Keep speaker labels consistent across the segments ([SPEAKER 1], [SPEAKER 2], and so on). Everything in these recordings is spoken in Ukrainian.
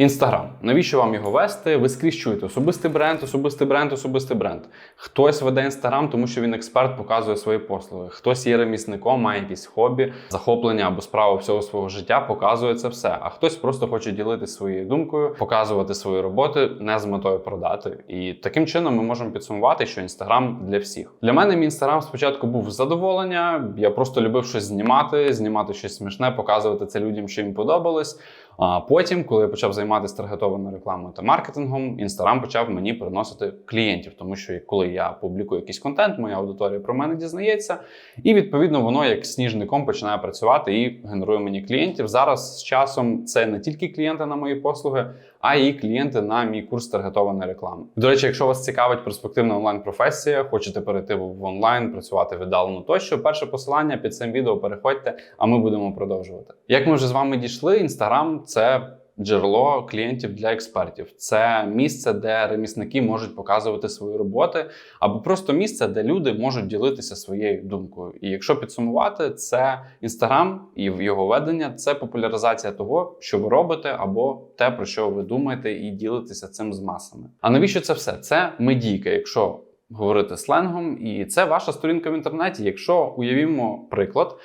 [SPEAKER 1] Інстаграм. Навіщо вам його вести? Ви скрізь чуєте особистий бренд, особистий бренд, особистий бренд. Хтось веде інстаграм, тому що він експерт, показує свої послуги. Хтось є ремісником, має якісь хобі, захоплення або справу всього свого життя, показує це все. А хтось просто хоче ділитися своєю думкою, показувати свої роботи не з метою продати. І таким чином ми можемо підсумувати, що інстаграм для всіх. Для мене мій інстаграм спочатку був задоволення. Я просто любив щось знімати, знімати щось смішне, показувати це людям, що їм подобалось. А потім, коли я почав займатися таргетованою рекламою та маркетингом, інстаграм почав мені приносити клієнтів, тому що коли я публікую якийсь контент, моя аудиторія про мене дізнається, і відповідно воно як сніжником починає працювати і генерує мені клієнтів. Зараз з часом це не тільки клієнти на мої послуги, а і клієнти на мій курс таргетованої реклами. До речі, якщо вас цікавить перспективна онлайн-професія, хочете перейти в онлайн, працювати віддалено тощо, перше посилання під цим відео переходьте, а ми будемо продовжувати. Як ми вже з вами дійшли, інстаграм це. Джерело клієнтів для експертів це місце, де ремісники можуть показувати свої роботи, або просто місце, де люди можуть ділитися своєю думкою. І якщо підсумувати, це інстаграм і його ведення це популяризація того, що ви робите, або те, про що ви думаєте, і ділитеся цим з масами. А навіщо це все? Це медійка, якщо говорити сленгом, і це ваша сторінка в інтернеті. Якщо уявімо приклад.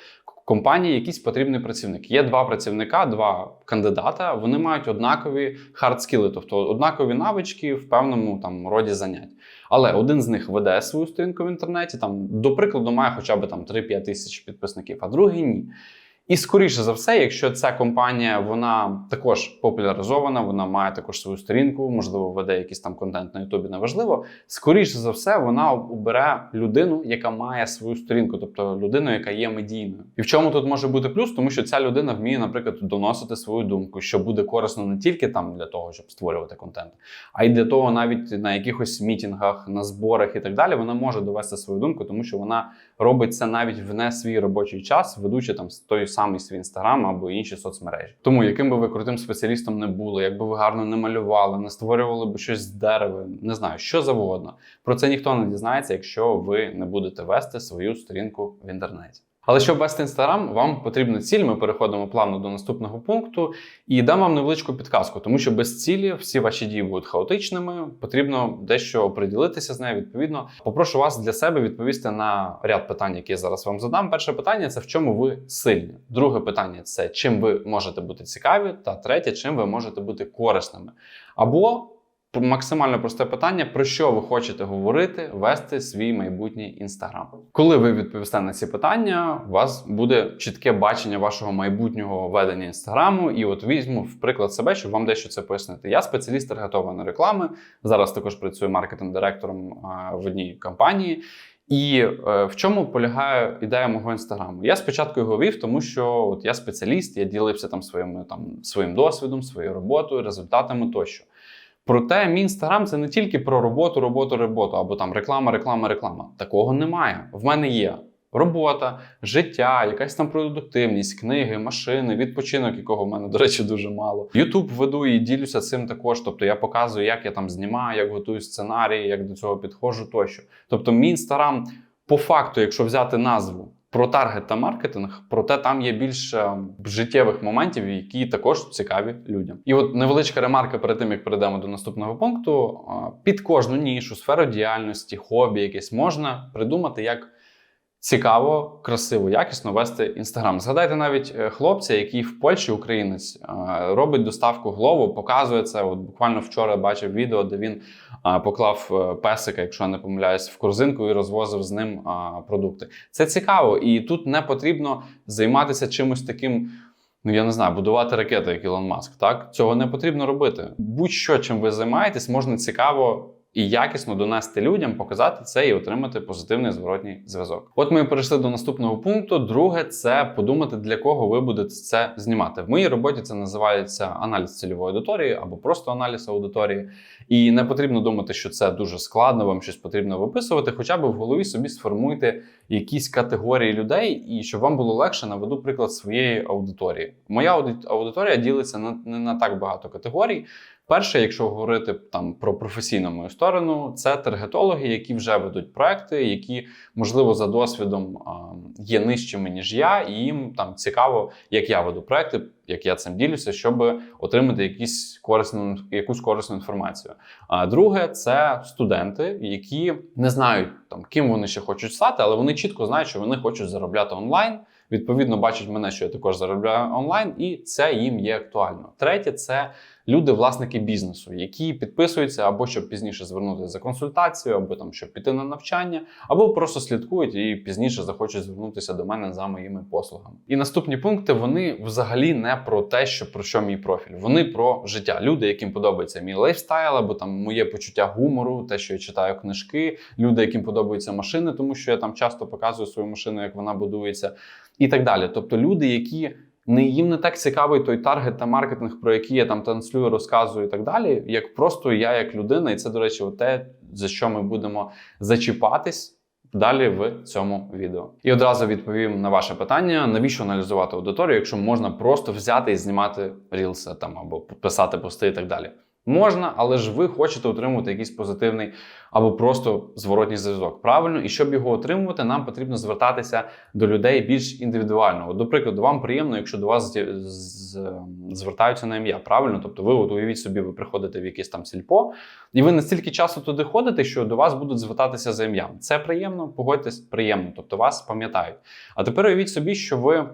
[SPEAKER 1] Компанії якийсь потрібний працівник. Є два працівника, два кандидата. Вони мають однакові хардскіли, тобто однакові навички в певному там роді занять. Але один з них веде свою сторінку в інтернеті, там, до прикладу, має хоча б там 3-5 тисяч підписників, а другий ні. І скоріше за все, якщо ця компанія вона також популяризована, вона має також свою сторінку, можливо, веде якийсь там контент на Ютубі, неважливо. Скоріше за все, вона обере людину, яка має свою сторінку, тобто людину, яка є медійною. І в чому тут може бути плюс, тому що ця людина вміє, наприклад, доносити свою думку, що буде корисно не тільки там для того, щоб створювати контент, а й для того, навіть на якихось мітінгах, на зборах і так далі, вона може довести свою думку, тому що вона робить це навіть в не свій робочий час, ведучи там той самий свій інстаграм або інші соцмережі. Тому яким би ви крутим спеціалістом не були, якби ви гарно не малювали, не створювали б щось з дерева, не знаю, що завгодно. Про це ніхто не дізнається, якщо ви не будете вести свою сторінку в інтернеті. Але щоб вести інстаграм, вам потрібна ціль. Ми переходимо плавно до наступного пункту і дам вам невеличку підказку, тому що без цілі всі ваші дії будуть хаотичними. Потрібно дещо оприділитися з нею. Відповідно, попрошу вас для себе відповісти на ряд питань, які я зараз вам задам. Перше питання це в чому ви сильні. Друге питання це чим ви можете бути цікаві. Та третє, чим ви можете бути корисними. Або Максимально просте питання: про що ви хочете говорити, вести свій майбутній інстаграм. Коли ви відповісте на ці питання, у вас буде чітке бачення вашого майбутнього ведення інстаграму. І от візьму в приклад себе, щоб вам дещо це пояснити. Я спеціаліст таргетованої реклами. Зараз також працюю маркетинг-директором в одній компанії. І е, в чому полягає ідея мого інстаграму? Я спочатку його вів, тому що от я спеціаліст, я ділився там своїм там своїм досвідом, своєю роботою, результатами тощо. Проте мій інстаграм це не тільки про роботу, роботу, роботу або там реклама, реклама, реклама. Такого немає. В мене є робота, життя, якась там продуктивність, книги, машини, відпочинок, якого в мене, до речі, дуже мало. Ютуб веду і ділюся цим також. Тобто я показую, як я там знімаю, як готую сценарії, як до цього підходжу тощо. Тобто, мій інстаграм, по факту, якщо взяти назву. Про таргет та маркетинг, проте там є більше життєвих моментів, які також цікаві людям. І от невеличка ремарка перед тим, як перейдемо до наступного пункту. Під кожну нішу, сферу діяльності, хобі, якесь можна придумати як цікаво, красиво, якісно вести інстаграм. Згадайте навіть е, хлопця, який в Польщі українець робить доставку Глову, показує це. От буквально вчора бачив відео, де він поклав е, песика, якщо я не помиляюсь, в корзинку і розвозив з ним продукти. Це цікаво, і тут не потрібно займатися чимось таким. Ну, я не знаю, будувати ракети, як Ілон Маск. Так цього не потрібно робити. Будь-що чим ви займаєтесь, можна цікаво і якісно донести людям, показати це і отримати позитивний зворотній зв'язок. От ми перейшли до наступного пункту. Друге, це подумати, для кого ви будете це знімати. В моїй роботі це називається аналіз цільової аудиторії або просто аналіз аудиторії. І не потрібно думати, що це дуже складно, вам щось потрібно виписувати. Хоча б в голові собі сформуйте якісь категорії людей, і щоб вам було легше, наведу приклад своєї аудиторії. Моя аудиторія ділиться на не на так багато категорій. Перше, якщо говорити там про професійну мою сторону, це таргетологи, які вже ведуть проекти, які можливо за досвідом є нижчими ніж я, і їм там цікаво, як я веду проекти, як я цим ділюся, щоб отримати якісь корисну якусь корисну інформацію. А друге, це студенти, які не знають там ким вони ще хочуть стати, але вони чітко знають, що вони хочуть заробляти онлайн. Відповідно, бачать мене, що я також заробляю онлайн, і це їм є актуально. Третє це люди, власники бізнесу, які підписуються або щоб пізніше звернутися за консультацією, або там щоб піти на навчання, або просто слідкують і пізніше захочуть звернутися до мене за моїми послугами. І наступні пункти вони взагалі не про те, що про що мій профіль. Вони про життя. Люди, яким подобається мій лайфстайл, або там моє почуття гумору, те, що я читаю книжки, люди, яким подобаються машини, тому що я там часто показую свою машину, як вона будується, і так далі. Тобто люди, які не їм не так цікавий той таргет та маркетинг, про який я там транслюю, розказую і так далі, як просто я як людина, і це, до речі, те, за що ми будемо зачіпатись. Далі в цьому відео. І одразу відповім на ваше питання: навіщо аналізувати аудиторію, якщо можна просто взяти і знімати рілси там або писати пости і так далі. Можна, але ж ви хочете отримувати якийсь позитивний або просто зворотній зв'язок. Правильно, і щоб його отримувати, нам потрібно звертатися до людей більш індивідуально. До прикладу, вам приємно, якщо до вас з- звертаються на ім'я. Правильно, тобто, ви от уявіть собі, ви приходите в якесь там сільпо, і ви настільки часу туди ходите, що до вас будуть звертатися за ім'ям. Це приємно, погодьтесь, приємно, тобто вас пам'ятають. А тепер уявіть собі, що ви.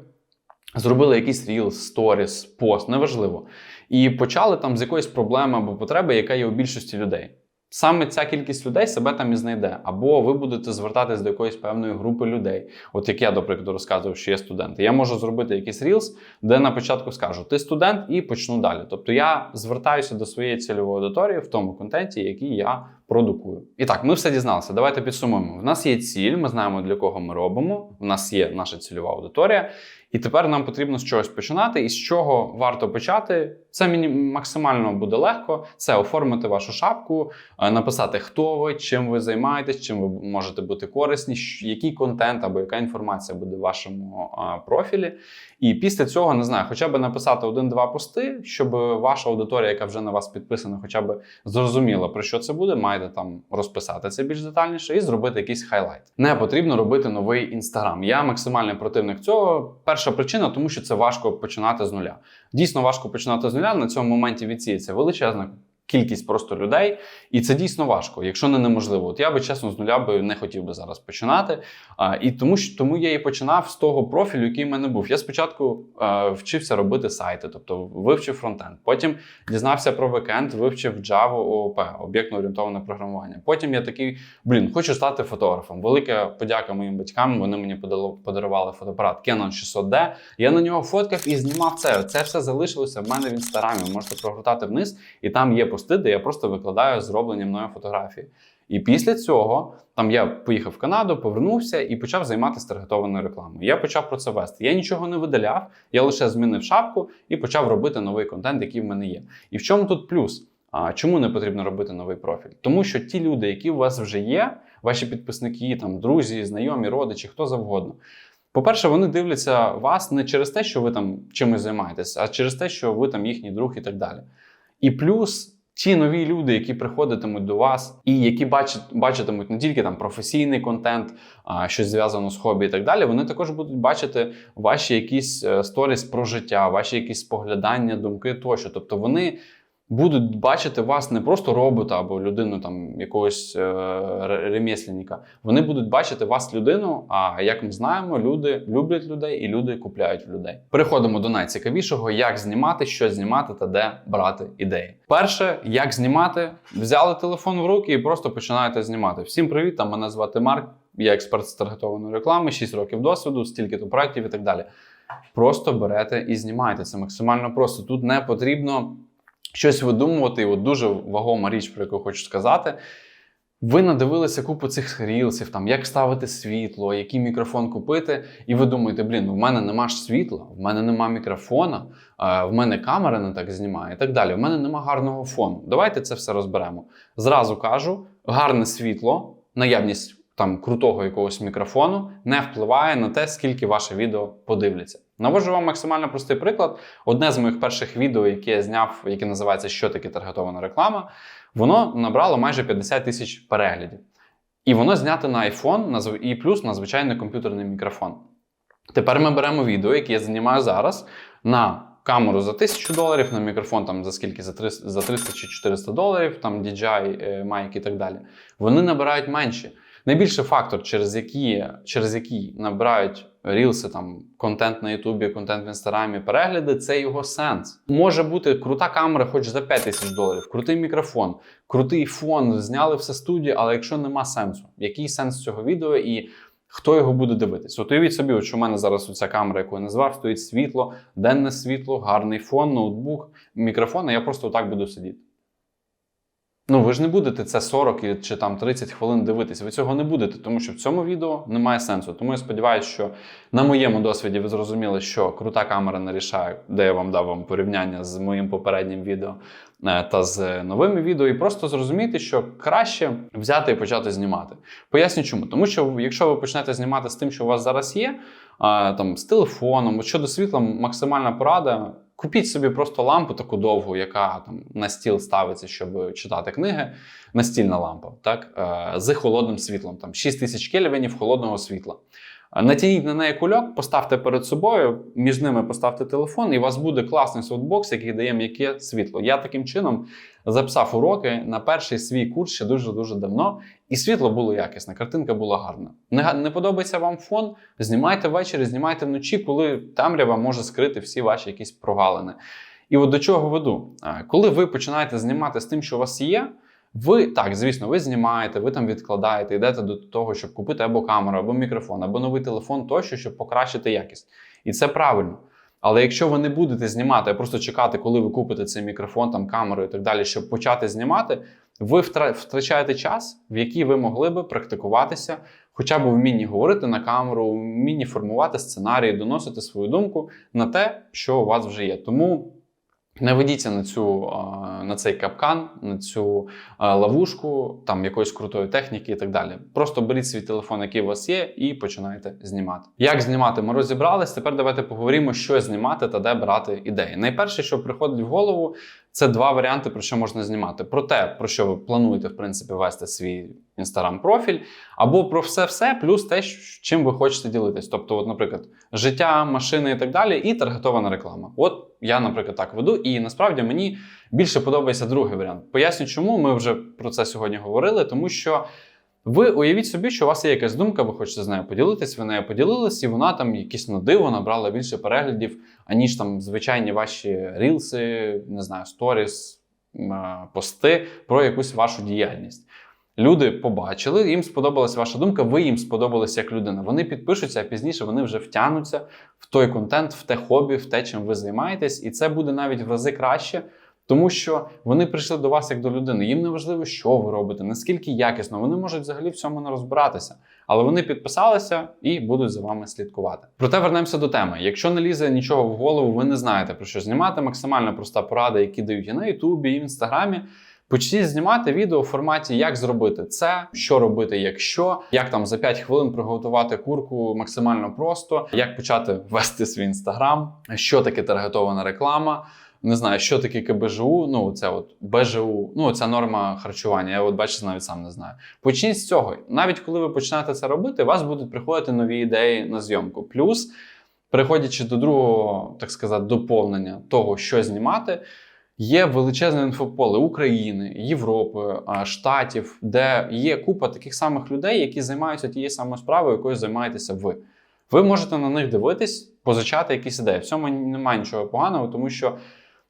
[SPEAKER 1] Зробили якийсь рілс, сторіс, пост, неважливо. І почали там з якоїсь проблеми або потреби, яка є у більшості людей. Саме ця кількість людей себе там і знайде, або ви будете звертатись до якоїсь певної групи людей. От як я, до прикладу, розказував, що є студенти. Я можу зробити якийсь рілс, де на початку скажу: ти студент, і почну далі. Тобто я звертаюся до своєї цільової аудиторії в тому контенті, який я продукую. І так, ми все дізналися. Давайте підсумуємо. В нас є ціль, ми знаємо для кого ми робимо. У нас є наша цільова аудиторія. І тепер нам потрібно з чогось починати. І з чого варто почати? Це мені максимально буде легко. Це оформити вашу шапку, е, написати, хто ви, чим ви займаєтесь, чим ви можете бути корисні, який контент або яка інформація буде в вашому профілі. І після цього не знаю, хоча б написати один-два пости, щоб ваша аудиторія, яка вже на вас підписана, хоча б зрозуміла про що це буде. Маєте там розписати це більш детальніше і зробити якийсь хайлайт. Не потрібно робити новий інстаграм. Я максимальний противник цього. Перша причина, тому що це важко починати з нуля. Дійсно важко починати з нуля. На цьому моменті відсіється величезна. Кількість просто людей, і це дійсно важко, якщо не неможливо. От я би чесно з нуля би не хотів би зараз починати. А, і тому тому я і починав з того профілю, який в мене був. Я спочатку е, вчився робити сайти, тобто вивчив фронтенд. Потім дізнався про бекенд, вивчив Java OOP, об'єктно орієнтоване програмування. Потім я такий, блін, хочу стати фотографом. Велика подяка моїм батькам. Вони мені подарували фотоапарат Canon 600D. Я на нього фоткав і знімав це. Це все залишилося в мене в інстаграмі. Можете прогортати вниз, і там є пости, де я просто викладаю зроблені мною фотографії. І після цього там я поїхав в Канаду, повернувся і почав займатися таргетованою рекламою. Я почав про це вести. Я нічого не видаляв, я лише змінив шапку і почав робити новий контент, який в мене є. І в чому тут плюс? А чому не потрібно робити новий профіль? Тому що ті люди, які у вас вже є, ваші підписники, там друзі, знайомі, родичі, хто завгодно. По-перше, вони дивляться вас не через те, що ви там чимось займаєтесь, а через те, що ви там їхній друг і так далі. І плюс ті нові люди, які приходитимуть до вас, і які бачать, бачитимуть не тільки там професійний контент, а щось зв'язано з хобі і так далі, вони також будуть бачити ваші якісь е, сторіс про життя, ваші якісь споглядання, думки тощо. Тобто вони будуть бачити вас не просто робота або людину там якогось е, ре- ремесленника. Вони будуть бачити вас людину. А як ми знаємо, люди люблять людей і люди купляють людей. Переходимо до найцікавішого: як знімати, що знімати та де брати ідеї. Перше, як знімати, взяли телефон в руки і просто починаєте знімати. Всім привіт! Там мене звати Марк. Я експерт з таргетованої реклами, 6 років досвіду, стільки-то проєктів і так далі. Просто берете і знімаєте. Це максимально просто. Тут не потрібно щось видумувати. І от дуже вагома річ, про яку хочу сказати. Ви надивилися купу цих рілсів, там як ставити світло, який мікрофон купити, і ви думаєте, блін, ну в мене нема ж світла, в мене нема мікрофона, в мене камера не так знімає і так далі. В мене нема гарного фону. Давайте це все розберемо. Зразу кажу, гарне світло, наявність там крутого якогось мікрофону не впливає на те, скільки ваше відео подивляться. Навожу вам максимально простий приклад. Одне з моїх перших відео, яке я зняв, яке називається Що таке таргетована реклама, воно набрало майже 50 тисяч переглядів. І воно знято на iPhone і плюс на звичайний комп'ютерний мікрофон. Тепер ми беремо відео, яке я знімаю зараз, на камеру за 1000 доларів, на мікрофон там за скільки? За 300, за 300 чи 400 доларів, там DJI, е, Mic і так далі. Вони набирають менше. Найбільший фактор, через який, через який набирають рілси, там контент на Ютубі, контент в інстаграмі, перегляди, це його сенс. Може бути крута камера, хоч за 5 тисяч доларів, крутий мікрофон, крутий фон, зняли все студію, але якщо нема сенсу, який сенс цього відео і хто його буде дивитись? От уявіть собі, от що в мене зараз оця камера, яку я назвав, стоїть світло, денне світло, гарний фон, ноутбук, мікрофон, а я просто отак буду сидіти. Ну, ви ж не будете це 40 чи там 30 хвилин дивитись. Ви цього не будете, тому що в цьому відео немає сенсу. Тому я сподіваюся, що на моєму досвіді ви зрозуміли, що крута камера не рішає, де я вам дав вам порівняння з моїм попереднім відео е, та з новими відео, і просто зрозуміти, що краще взяти і почати знімати. Поясню чому. Тому що якщо ви почнете знімати з тим, що у вас зараз є, там з телефоном, щодо світла, максимальна порада. Купіть собі просто лампу таку довгу, яка там на стіл ставиться, щоб читати книги. Настільна лампа, так, е, з холодним світлом, там 6000 кельвінів холодного світла. Натягніть на неї кульок, поставте перед собою, між ними поставте телефон, і у вас буде класний софтбокс, який дає м'яке світло. Я таким чином записав уроки на перший свій курс ще дуже дуже давно, і світло було якісне, картинка була гарна. Не, не подобається вам фон? Знімайте ввечері, знімайте вночі, коли темрява може скрити всі ваші якісь прогалини. І от до чого веду? Коли ви починаєте знімати з тим, що у вас є, ви так, звісно, ви знімаєте, ви там відкладаєте, йдете до того, щоб купити або камеру, або мікрофон, або новий телефон тощо, щоб покращити якість. І це правильно. Але якщо ви не будете знімати, а просто чекати, коли ви купите цей мікрофон, там камеру і так далі, щоб почати знімати, ви втрачаєте час, в який ви могли би практикуватися, хоча б вмінні говорити на камеру, вмінні формувати сценарії, доносити свою думку на те, що у вас вже є. Тому не ведіться на цю на цей капкан, на цю ловушку, там якоїсь крутої техніки і так далі. Просто беріть свій телефон, який у вас є, і починайте знімати. Як знімати, ми розібрались. Тепер давайте поговоримо, що знімати та де брати ідеї. Найперше, що приходить в голову, це два варіанти, про що можна знімати: про те, про що ви плануєте в принципі вести свій інстаграм-профіль, або про все-все, плюс те, чим ви хочете ділитись. Тобто, от, наприклад, життя, машини і так далі, і таргетована реклама. От я, наприклад, так веду, і насправді мені більше подобається другий варіант. Поясню, чому ми вже про це сьогодні говорили, тому що. Ви уявіть собі, що у вас є якась думка, ви хочете з нею поділитись, ви нею поділились, і вона там якісь на диво набрала більше переглядів, аніж там звичайні ваші рілси, не знаю, сторіс, пости про якусь вашу діяльність. Люди побачили, їм сподобалась ваша думка, ви їм сподобались як людина. Вони підпишуться, а пізніше вони вже втягнуться в той контент, в те хобі, в те, чим ви займаєтесь, і це буде навіть в рази краще. Тому що вони прийшли до вас як до людини. Їм не важливо, що ви робите, наскільки якісно. Вони можуть взагалі в цьому не розбиратися. Але вони підписалися і будуть за вами слідкувати. Проте вернемося до теми. Якщо не лізе нічого в голову, ви не знаєте про що знімати. Максимально проста порада, які дають і на Ютубі, і в інстаграмі. Почніть знімати відео в форматі, як зробити це, що робити, якщо, як там за 5 хвилин приготувати курку максимально просто, як почати вести свій інстаграм, що таке таргетована реклама. Не знаю, що таке КБЖУ, ну це от БЖУ, ну ця норма харчування. Я от бачите, навіть сам не знаю. Почніть з цього. Навіть коли ви починаєте це робити, у вас будуть приходити нові ідеї на зйомку. Плюс, переходячи до другого, так сказати, доповнення того, що знімати. Є величезне інфополе України, Європи, Штатів, де є купа таких самих людей, які займаються тією самою справою, якою займаєтеся ви. Ви можете на них дивитись, позичати якісь ідеї. В цьому немає нічого поганого, тому що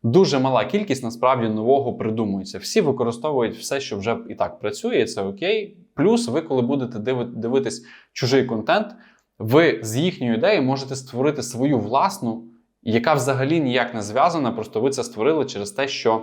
[SPEAKER 1] дуже мала кількість насправді нового придумується. Всі використовують все, що вже і так працює, і це окей. Плюс, ви, коли будете дивитись чужий контент, ви з їхньої ідеї можете створити свою власну, яка взагалі ніяк не зв'язана. Просто ви це створили через те, що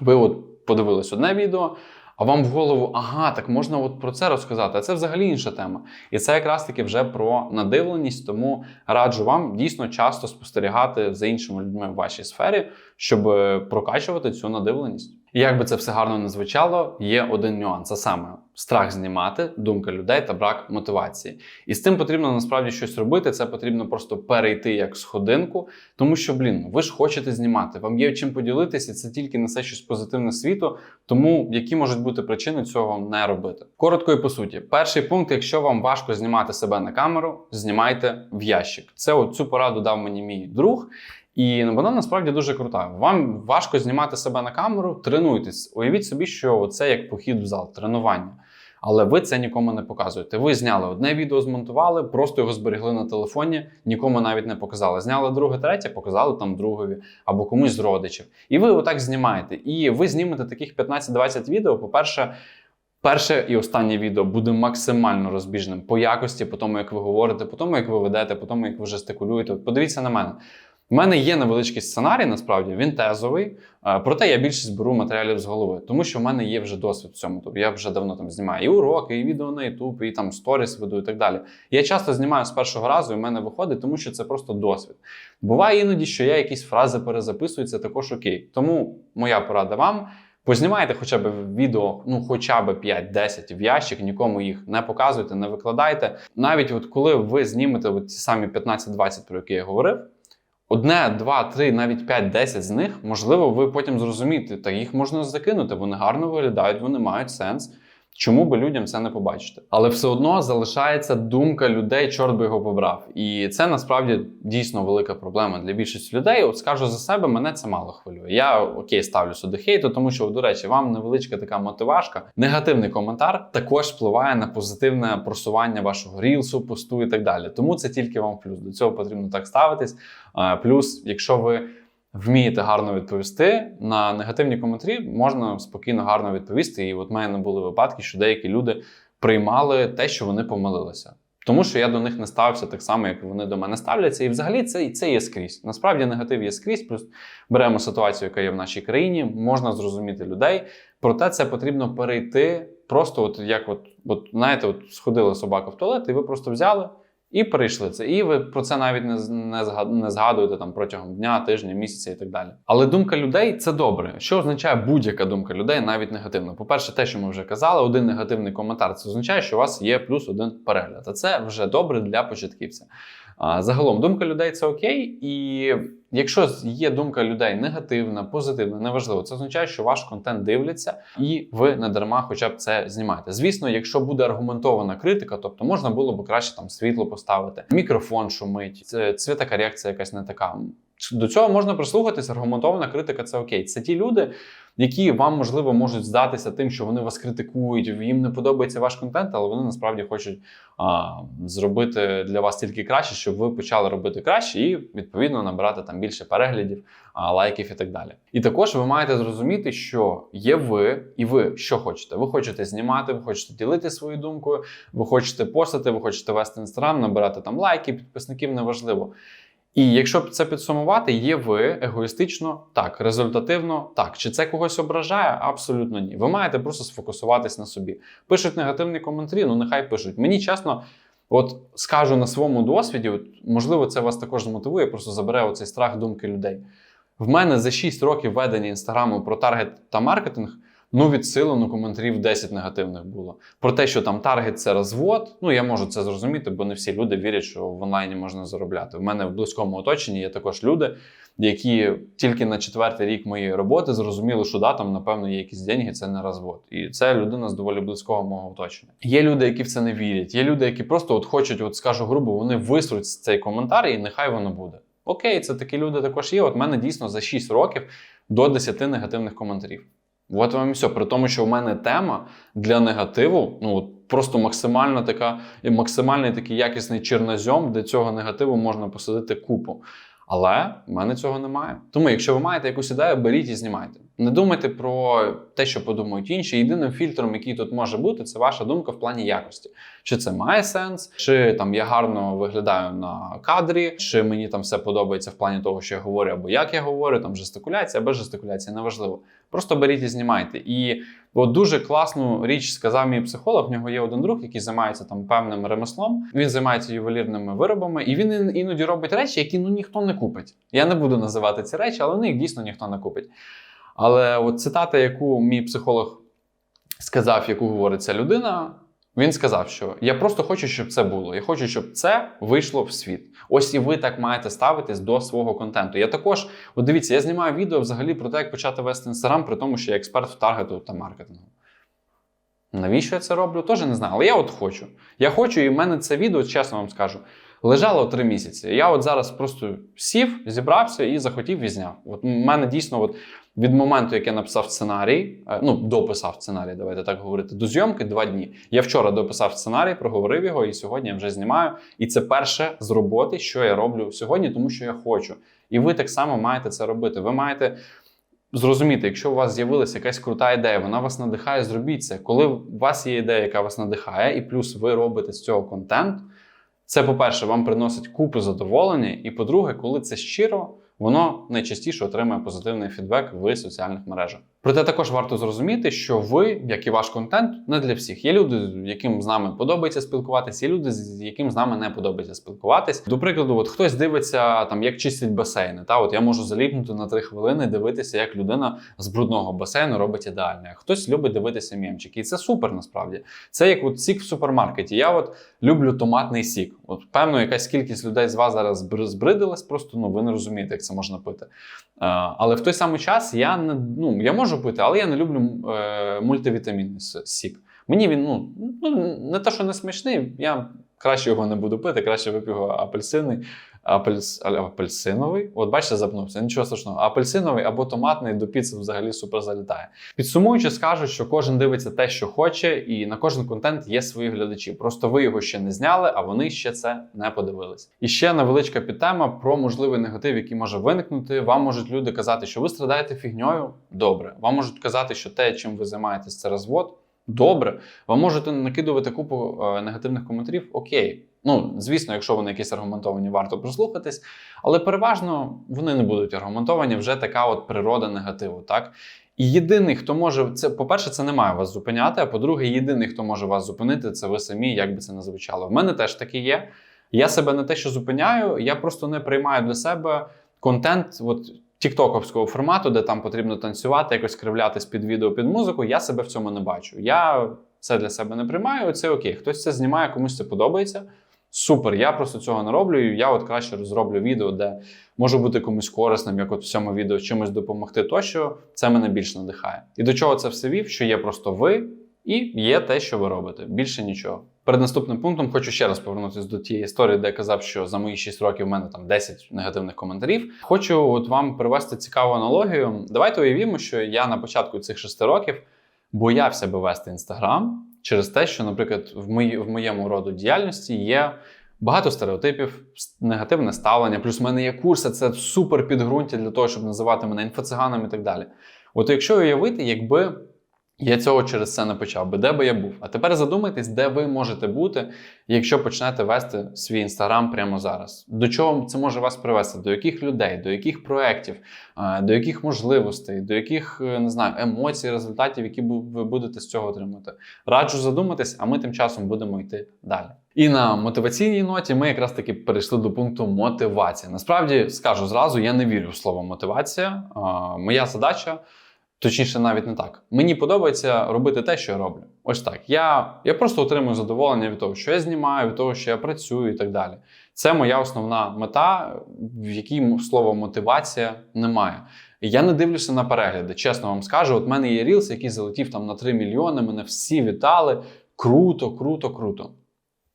[SPEAKER 1] ви от подивились одне відео, а вам в голову, ага, так можна от про це розказати. А це взагалі інша тема. І це якраз таки вже про надивленість. Тому раджу вам дійсно часто спостерігати за іншими людьми в вашій сфері, щоб е, прокачувати цю надивленість. І як би це все гарно не звучало, є один нюанс, а саме страх знімати, думка людей та брак мотивації. І з цим потрібно насправді щось робити. Це потрібно просто перейти як сходинку, тому що, блін, ви ж хочете знімати, вам є чим поділитися, це тільки несе щось позитивне світу. Тому які можуть бути причини цього не робити? Коротко і по суті, перший пункт: якщо вам важко знімати себе на камеру, знімайте в ящик. Це от цю пораду дав мені мій друг. І вона насправді дуже крута. Вам важко знімати себе на камеру, тренуйтесь. Уявіть собі, що це як похід в зал, тренування. Але ви це нікому не показуєте. Ви зняли одне відео, змонтували, просто його зберегли на телефоні, нікому навіть не показали. Зняли друге, третє, показали там другові або комусь з родичів. І ви отак знімаєте. І ви знімете таких 15-20 відео. По-перше, перше і останнє відео буде максимально розбіжним по якості, по тому, як ви говорите, по тому, як ви ведете, по тому, як ви жестикулюєте. Подивіться на мене. У мене є невеличкий сценарій, насправді він тезовий, е, проте я більше зберу матеріалів з голови, тому що в мене є вже досвід в цьому. Тобто я вже давно там знімаю і уроки, і відео на YouTube, і там сторіс веду, і так далі. Я часто знімаю з першого разу, і в мене виходить, тому що це просто досвід. Буває іноді, що я якісь фрази перезаписую, це також окей. Тому моя порада вам. Познімайте хоча б відео, ну хоча б 5-10 в ящик, нікому їх не показуйте, не викладайте. Навіть от коли ви знімете от ті самі 15-20, про які я говорив, одне, два, три, навіть 5-10 з них, можливо, ви потім зрозумієте, та їх можна закинути, вони гарно виглядають, вони мають сенс. Чому би людям це не побачити? Але все одно залишається думка людей, чорт би його побрав. І це насправді дійсно велика проблема для більшості людей. От скажу за себе, мене це мало хвилює. Я окей ставлю сюди хейту, тому що, до речі, вам невеличка така мотивашка. Негативний коментар також впливає на позитивне просування вашого рілсу, посту і так далі. Тому це тільки вам плюс. До цього потрібно так ставитись. Плюс, якщо ви вмієте гарно відповісти на негативні коментарі, можна спокійно гарно відповісти. І от в мене були випадки, що деякі люди приймали те, що вони помилилися. Тому що я до них не ставився так само, як вони до мене ставляться. І взагалі це, це є скрізь. Насправді негатив є скрізь. Плюс беремо ситуацію, яка є в нашій країні, можна зрозуміти людей. Проте це потрібно перейти просто, от як от, от знаєте, от сходила собака в туалет, і ви просто взяли. І перейшли це. І ви про це навіть не, не згадуєте там протягом дня, тижня, місяця і так далі. Але думка людей це добре. Що означає будь-яка думка людей, навіть негативна. По-перше, те, що ми вже казали, один негативний коментар це означає, що у вас є плюс один перегляд. А це вже добре для початківця. А, загалом, думка людей це окей. І якщо є думка людей негативна, позитивна, неважливо, це означає, що ваш контент дивляться, і ви не дарма хоча б це знімаєте. Звісно, якщо буде аргументована критика, тобто можна було б краще там світло поставити, мікрофон шумить, це цвітокорекція якась не така. До цього можна прислухатись, аргументована критика це окей. Це ті люди, які вам можливо можуть здатися тим, що вони вас критикують, їм не подобається ваш контент, але вони насправді хочуть а, зробити для вас тільки краще, щоб ви почали робити краще і відповідно набирати там більше переглядів, а, лайків і так далі. І також ви маєте зрозуміти, що є ви, і ви що хочете. Ви хочете знімати, ви хочете ділити свою думкою, ви хочете постати, ви хочете вести інстаграм, набирати там лайки, підписників неважливо. І якщо це підсумувати, є ви егоїстично так, результативно так. Чи це когось ображає? Абсолютно ні. Ви маєте просто сфокусуватись на собі. Пишуть негативні коментарі, ну нехай пишуть. Мені чесно, от скажу на своєму досвіді, от, можливо, це вас також змотивує, просто забере оцей страх думки людей. В мене за 6 років ведення інстаграму про таргет та маркетинг. Ну, відсилено коментарів 10 негативних було. Про те, що там таргет це розвод. Ну я можу це зрозуміти, бо не всі люди вірять, що в онлайні можна заробляти. В мене в близькому оточенні є також люди, які тільки на четвертий рік моєї роботи зрозуміли, що да, там, напевно, є якісь деньги, це не розвод. І це людина з доволі близького мого оточення. Є люди, які в це не вірять. Є люди, які просто от хочуть, от скажу грубо, вони висруть цей коментар, і нехай воно буде. Окей, це такі люди також є. От мене дійсно за 6 років до 10 негативних коментарів. От вам і все. При тому, що в мене тема для негативу, ну от просто максимально така, і максимальний такий якісний чернозьом, де цього негативу можна посадити купу. Але в мене цього немає. Тому, якщо ви маєте якусь ідею, беріть і знімайте. Не думайте про те, що подумають інші. Єдиним фільтром, який тут може бути, це ваша думка в плані якості. Чи це має сенс, чи там я гарно виглядаю на кадрі, чи мені там все подобається в плані того, що я говорю, або як я говорю, там жестикуляція, без жестикуляції, неважливо. Просто беріть і знімайте. І от дуже класну річ сказав мій психолог. В нього є один друг, який займається там певним ремеслом. Він займається ювелірними виробами, і він іноді робить речі, які ну ніхто не купить. Я не буду називати ці речі, але вони дійсно ніхто не купить. Але от цитата, яку мій психолог сказав, яку говорить ця людина, він сказав, що я просто хочу, щоб це було. Я хочу, щоб це вийшло в світ. Ось і ви так маєте ставитись до свого контенту. Я також, от дивіться, я знімаю відео взагалі про те, як почати вести інстаграм, при тому, що я експерт в таргету та маркетингу. Навіщо я це роблю? Теж не знаю. Але я от хочу. Я хочу, і в мене це відео, чесно вам скажу, лежало три місяці. Я от зараз просто сів, зібрався і захотів і зняв. От мене дійсно, от від моменту, як я написав сценарій, е, ну дописав сценарій, давайте так говорити, до зйомки два дні. Я вчора дописав сценарій, проговорив його, і сьогодні я вже знімаю. І це перше з роботи, що я роблю сьогодні, тому що я хочу. І ви так само маєте це робити. Ви маєте зрозуміти, якщо у вас з'явилася якась крута ідея, вона вас надихає, зробіть це. Коли у вас є ідея, яка вас надихає, і плюс ви робите з цього контент. Це, по-перше, вам приносить купу задоволення, і по-друге, коли це щиро, воно найчастіше отримує позитивний фідбек в соціальних мережах. Проте також варто зрозуміти, що ви, як і ваш контент, не для всіх. Є люди, яким з нами подобається спілкуватися, є люди, з яким з нами не подобається спілкуватись. До прикладу, от хтось дивиться там, як чистять басейни. Та от я можу заліпнути на три хвилини, дивитися, як людина з брудного басейну робить ідеальне. А хтось любить дивитися мємчики. І це супер насправді. Це як от сік в супермаркеті. Я от люблю томатний сік. От певно, якась кількість людей з вас зараз збридилась, просто ну ви не розумієте, як це можна пити. Е, але в той самий час я не ну я можу пити, але я не люблю е, мультивітамінний сік. Мені він ну, ну не те, що не смачний, я краще його не буду пити, краще вип'ю його апельсинний. Апельс, апельсиновий, от бачите, запнувся, нічого страшного. Апельсиновий або томатний до піци взагалі супер залітає. Підсумуючи, скажу, що кожен дивиться те, що хоче, і на кожен контент є свої глядачі. Просто ви його ще не зняли, а вони ще це не подивились. І ще невеличка підтема про можливий негатив, який може виникнути. Вам можуть люди казати, що ви страдаєте фігньою. Добре. Вам можуть казати, що те, чим ви займаєтесь, це розвод. Добре, ви можете накидувати купу е, негативних коментарів. Окей. Ну, звісно, якщо вони якісь аргументовані, варто прислухатись, але переважно вони не будуть аргументовані, вже така от природа негативу, так? І єдиний, хто може це, по-перше, це не має вас зупиняти. А по-друге, єдиний, хто може вас зупинити, це ви самі, як би це не звучало. В мене теж таке є. Я себе не те, що зупиняю, я просто не приймаю для себе контент от, тіктоковського формату, де там потрібно танцювати, якось кривлятись під відео, під музику. Я себе в цьому не бачу. Я це для себе не приймаю. Це окей. Хтось це знімає, комусь це подобається. Супер, я просто цього не роблю. Я от краще розроблю відео, де можу бути комусь корисним, як от в цьому відео чимось допомогти. Тощо це мене більш надихає. І до чого це все вів? Що є просто ви і є те, що ви робите. Більше нічого. Перед наступним пунктом хочу ще раз повернутися до тієї історії, де я казав, що за мої 6 років в мене там 10 негативних коментарів. Хочу от вам привести цікаву аналогію. Давайте уявімо, що я на початку цих 6 років боявся би вести інстаграм через те, що, наприклад, в, мої, в моєму роду діяльності є багато стереотипів, негативне ставлення. Плюс в мене є курси, це супер підґрунтя для того, щоб називати мене інфоциганом і так далі. От якщо уявити, якби я цього через це не почав би, де би я був? А тепер задумайтесь, де ви можете бути, якщо почнете вести свій інстаграм прямо зараз. До чого це може вас привести? До яких людей, до яких проєктів, до яких можливостей, до яких е, не знаю, емоцій, результатів, які ви будете з цього отримати. Раджу задуматись, а ми тим часом будемо йти далі. І на мотиваційній ноті ми якраз таки перейшли до пункту мотивація. Насправді скажу зразу, я не вірю в слово мотивація. Моя задача. Точніше, навіть не так. Мені подобається робити те, що я роблю. Ось так. Я, я просто отримую задоволення від того, що я знімаю, від того, що я працюю і так далі. Це моя основна мета, в якій слова мотивація немає. Я не дивлюся на перегляди. Чесно вам скажу, от мене є рілс, який залетів там на 3 мільйони. Мене всі вітали. Круто, круто, круто.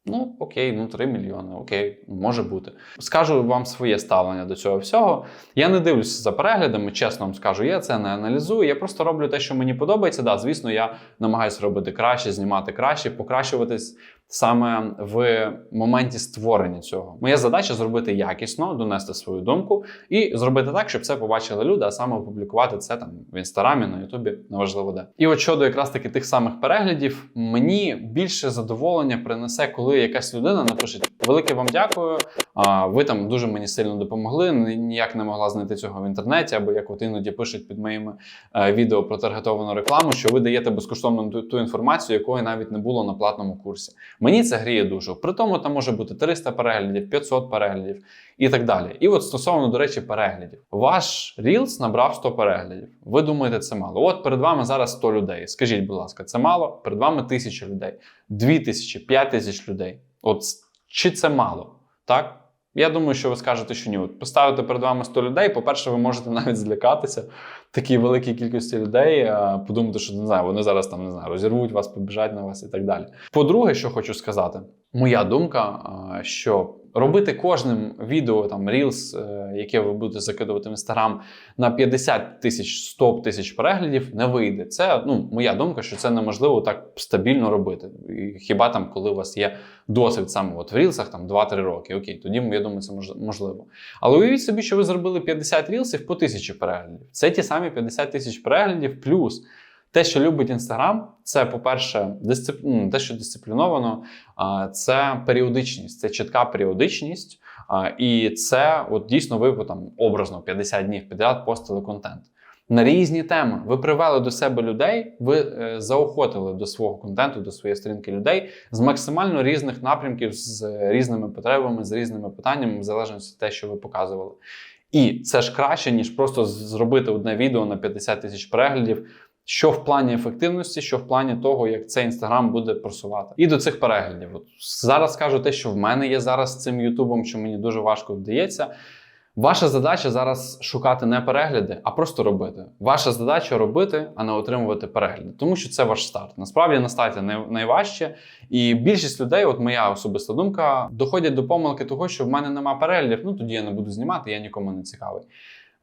[SPEAKER 1] Ну, окей, ну 3 мільйони, окей, може бути. Скажу вам своє ставлення до цього всього. Я не дивлюся за переглядами, чесно вам скажу, я це не аналізую. Я просто роблю те, що мені подобається. Да, звісно, я намагаюся робити краще, знімати краще, покращуватись саме в моменті створення цього. Моя задача зробити якісно, донести свою думку і зробити так, щоб це побачили люди, а саме опублікувати це там в інстаграмі, на Ютубі, неважливо де. І от щодо якраз таки тих самих переглядів, мені більше задоволення принесе, коли якась людина напише велике вам дякую. А ви там дуже мені сильно допомогли. Ніяк не могла знайти цього в інтернеті, або як от іноді пишуть під моїми е, відео про таргетовану рекламу, що ви даєте безкоштовно ту, ту інформацію, якої навіть не було на платному курсі. Мені це гріє душу. При тому там може бути 300 переглядів, 500 переглядів і так далі. І от стосовно, до речі, переглядів. Ваш Reels набрав 100 переглядів. Ви думаєте, це мало. От перед вами зараз 100 людей. Скажіть, будь ласка, це мало? Перед вами 1000 людей, 2000, 5000 людей. От чи це мало? Так? Я думаю, що ви скажете, що ні. От поставити перед вами 100 людей. По-перше, ви можете навіть злякатися такій великій кількості людей, подумати, що не знаю, вони зараз там не знаю, розірвуть вас, побіжать на вас і так далі. По-друге, що хочу сказати, моя думка, що робити кожним відео там Reels, е, яке ви будете закидувати в Instagram, на 50 тисяч 100 тисяч переглядів не вийде. Це ну моя думка, що це неможливо так стабільно робити. І хіба там, коли у вас є досвід саме от в рілсах, там 2-3 роки, окей, тоді я думаю, це мож- можливо. Але уявіть собі, що ви зробили 50 рілсів по 1000 переглядів. Це ті самі 50 тисяч переглядів, плюс те, що любить Інстаграм, це, по-перше, дисцип... ну, те, що дисципліновано, це періодичність, це чітка періодичність. І це от дійсно ви там образно 50 днів підряд постили контент. На різні теми ви привели до себе людей, ви е, заохотили до свого контенту, до своєї сторінки людей з максимально різних напрямків, з різними потребами, з різними питаннями, в залежності від те, що ви показували. І це ж краще, ніж просто зробити одне відео на 50 тисяч переглядів. Що в плані ефективності, що в плані того, як цей інстаграм буде просувати. І до цих переглядів. От зараз скажу те, що в мене є зараз з цим Ютубом, що мені дуже важко вдається. Ваша задача зараз шукати не перегляди, а просто робити. Ваша задача робити, а не отримувати перегляди, тому що це ваш старт. Насправді на старті найважче. І більшість людей, от моя особиста думка, доходять до помилки того, що в мене немає переглядів. Ну тоді я не буду знімати, я нікому не цікавий.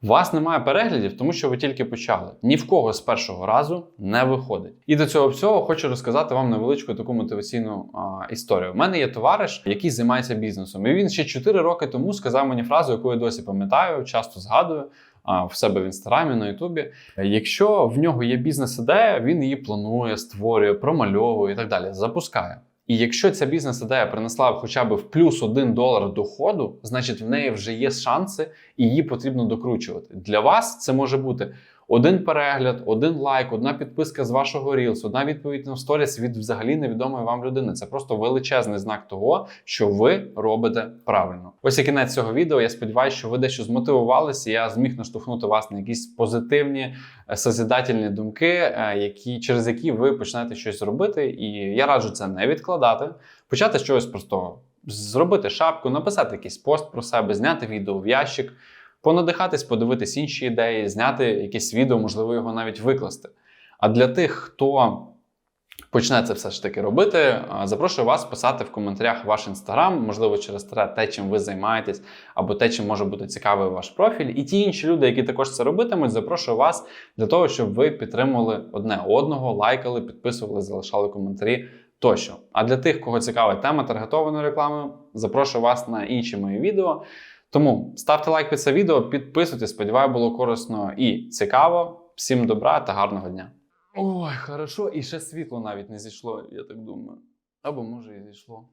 [SPEAKER 1] У вас немає переглядів, тому що ви тільки почали. Ні в кого з першого разу не виходить. І до цього всього хочу розказати вам невеличку таку мотиваційну а, історію. У мене є товариш, який займається бізнесом. І він ще 4 роки тому сказав мені фразу, яку я досі пам'ятаю, часто згадую. а, В себе в інстаграмі на Ютубі. Якщо в нього є бізнес-ідея, він її планує, створює, промальовує і так далі. Запускає. І якщо ця бізнес-ідея принесла хоча б в плюс один долар доходу, значить в неї вже є шанси, і її потрібно докручувати. Для вас це може бути один перегляд, один лайк, одна підписка з вашого Reels, одна відповідь на сторіс від взагалі невідомої вам людини. Це просто величезний знак того, що ви робите правильно. Ось і кінець цього відео. Я сподіваюся, що ви дещо змотивувалися. Я зміг наштовхнути вас на якісь позитивні, е, созидательні думки, е, які через які ви почнете щось робити. І я раджу це не відкладати, почати чогось простого. Зробити шапку, написати якийсь пост про себе, зняти відео в ящик, понадихатись, подивитись інші ідеї, зняти якесь відео, можливо, його навіть викласти. А для тих, хто почне це все ж таки робити, запрошую вас писати в коментарях ваш інстаграм, можливо, через те, те, чим ви займаєтесь, або те, чим може бути цікавий ваш профіль. І ті інші люди, які також це робитимуть, запрошую вас для того, щоб ви підтримували одне одного, лайкали, підписували, залишали коментарі. Тощо. А для тих, кого цікавить тема таргетованої реклами, запрошую вас на інші мої відео. Тому ставте лайк під це відео, підписуйтесь, сподіваюся, було корисно і цікаво. Всім добра та гарного дня. Ой, хорошо, і ще світло навіть не зійшло, я так думаю. Або може і зійшло.